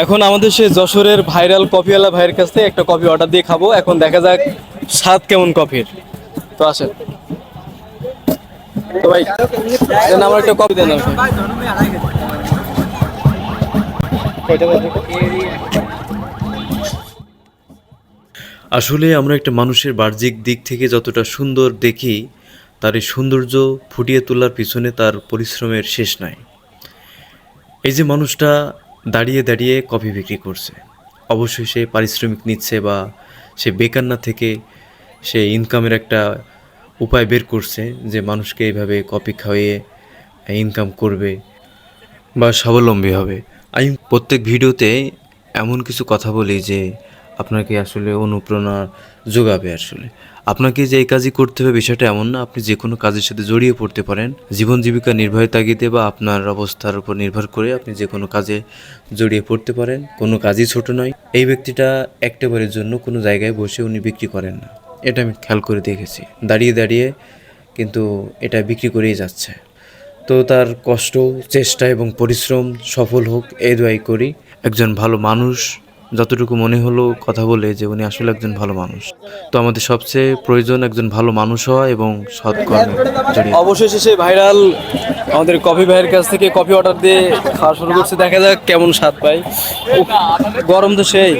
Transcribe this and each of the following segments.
এখন আমাদের সে যশোরের ভাইরাল কফিওয়ালা ভাইয়ের কাছ থেকে একটা কফি অর্ডার দিয়ে খাব। এখন দেখা যাক স্বাদ কেমন কফির। তো আসেন। তো ভাই আমার একটা কফি দেন আসলে আমরা একটা মানুষের বাহ্যিক দিক থেকে যতটা সুন্দর দেখি, তার এই সৌন্দর্য ফুটিয়ে তোলার পিছনে তার পরিশ্রমের শেষ নাই। এই যে মানুষটা দাঁড়িয়ে দাঁড়িয়ে কফি বিক্রি করছে। অবশ্যই সে পারিশ্রমিক নিচ্ছে বা সে বেকার না থেকে সে ইনকামের একটা উপায় বের করছে যে মানুষকে এইভাবে কপি খাওয়িয়ে ইনকাম করবে বা স্বাবলম্বী হবে। আমি প্রত্যেক ভিডিওতে এমন কিছু কথা বলি যে আপনাকে আসলে অনুপ্রেরণা যোগাবে আসলে। আপনাকে যে এই কাজই করতে হবে বিষয়টা এমন না, আপনি যে কোনো কাজের সাথে জড়িয়ে পড়তে পারেন। জীবন জীবিকা নির্বাহের তাগিদে বা আপনার অবস্থার উপর নির্ভর করে আপনি যে কোনো কাজে জড়িয়ে পড়তে পারেন। কোনো কাজই ছোট নয়, এই ব্যক্তিটা একটাবারের জন্য কোনো জায়গায় বসে উনি বিক্রি করেন না। এটা আমি খেয়াল করে দেখেছি। দাঁড়িয়ে দাঁড়িয়ে কিন্তু এটা বিক্রি করেই যাচ্ছে। তো তার কষ্ট, চেষ্টা এবং পরিশ্রম সফল হোক, এই দোয়াই করি। একজন ভালো মানুষ যতটুকু মনে হলো কথা বলে যে উনি আসলে একজন ভালো মানুষ। তো আমাদের সবচেয়ে প্রয়োজন একজন ভালো মানুষ হওয়া এবং সৎকর্মে জড়িয়ে অবশেষে সে ভাইরাল আমাদের কফি ভাইয়ের কাছ থেকে কফি অর্ডার দিয়ে খাওয়া শুরু করছে। দেখা যাক কেমন স্বাদ পাই। গরম তো সেই। এই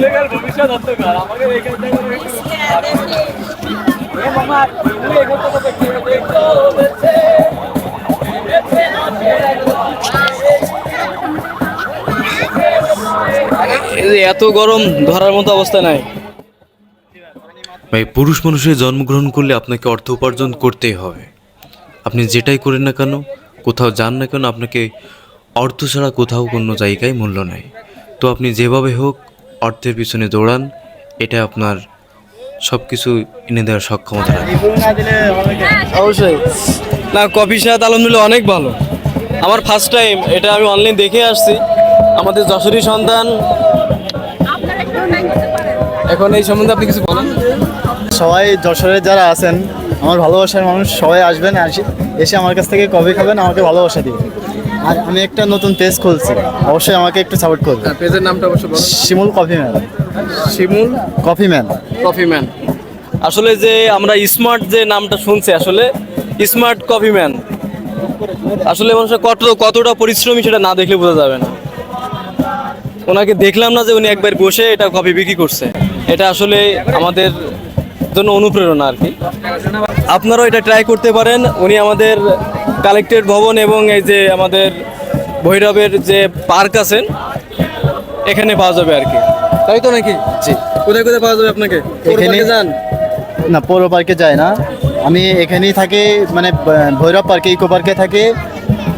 এত গরম ধরার মতো অবস্থা নাই। ভাই পুরুষ মানুষের জন্মগ্রহণ করলে আপনাকে অর্থ উপার্জন করতেই হবে। আপনি যেটাই করেন না কেন কোথাও যান না কেন আপনাকে অর্থ ছাড়া কোথাও কোনো জায়গায় মূল্য নাই। তো আপনি যেভাবে হোক অর্থের পিছনে দৌড়ান এটা আপনার সব কিছু এনে দেওয়ার সক্ষমতা রাখে। অবশ্যই। না কফি স্বাদ আলহামদুলিল্লাহ অনেক ভালো। আমার ফার্স্ট টাইম এটা আমি অনলাইন দেখে আসছি। আমাদের যশোরী সন্তান এখন এই সম্বন্ধে আপনি কিছু বলেন। সবাই যশোরে যারা আছেন আমার ভালোবাসার মানুষ সবাই আসবেন আসি- এসে আমার কাছ থেকে কফি খাবেন আমাকে ভালোবাসা দিবেন। আর আমি একটা নতুন পেজ খুলছি অবশ্যই আমাকে একটু সাপোর্ট করবেন। পেজের নামটা অবশ্যই বলেন। Shimul coffee man. Shimul coffee man. Coffee man. আসলে যে আমরা স্মার্ট যে নামটা শুনছি আসলে স্মার্ট কফি ম্যান। আসলে মানুষের কত কতটা পরিশ্রমী সেটা না দেখলে বোঝা যাবে না। ওনাকে দেখলাম না যে উনি একবার বসে এটা কপি বিক্রি করছে। এটা আসলে আমাদের জন্য অনুপ্রেরণা আর কি। আপনারাও এটা ট্রাই করতে পারেন। উনি আমাদের কালেক্টেড ভবন এবং এই যে আমাদের ভৈরবের যে পার্ক আছেন এখানে পাওয়া যাবে আর কি। তাই তো নাকি? জি। কোথায় কোথায় পাওয়া যাবে আপনাকে? এখানে- যান। না পৌর পার্কে যায় না। আমি এখানেই থাকি মানে ভৈরব পার্কে ইকো পার্কে থাকি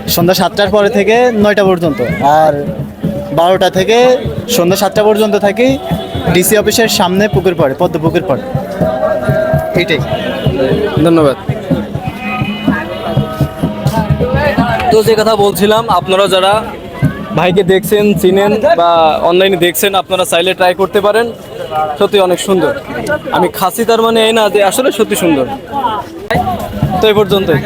সন্ধ্যা সাতটার পরে থেকে নয়টা পর্যন্ত। আর বারোটা থেকে সন্ধ্যা সাতটা পর্যন্ত থাকি। ডিসি অফিসের সামনে পুকুর পাড়ে পদ্ম পুকুর পাড়ে। এইটাই। ধন্যবাদ। তো যে কথা বলছিলাম আপনারা যারা ভাইকে দেখছেন চিনেন বা অনলাইনে দেখছেন আপনারা চাইলে ট্রাই করতে পারেন। সত্যি অনেক সুন্দর। আমি খাসি তার মানে এই না যে আসলে সত্যি সুন্দর। তো এই পর্যন্তই।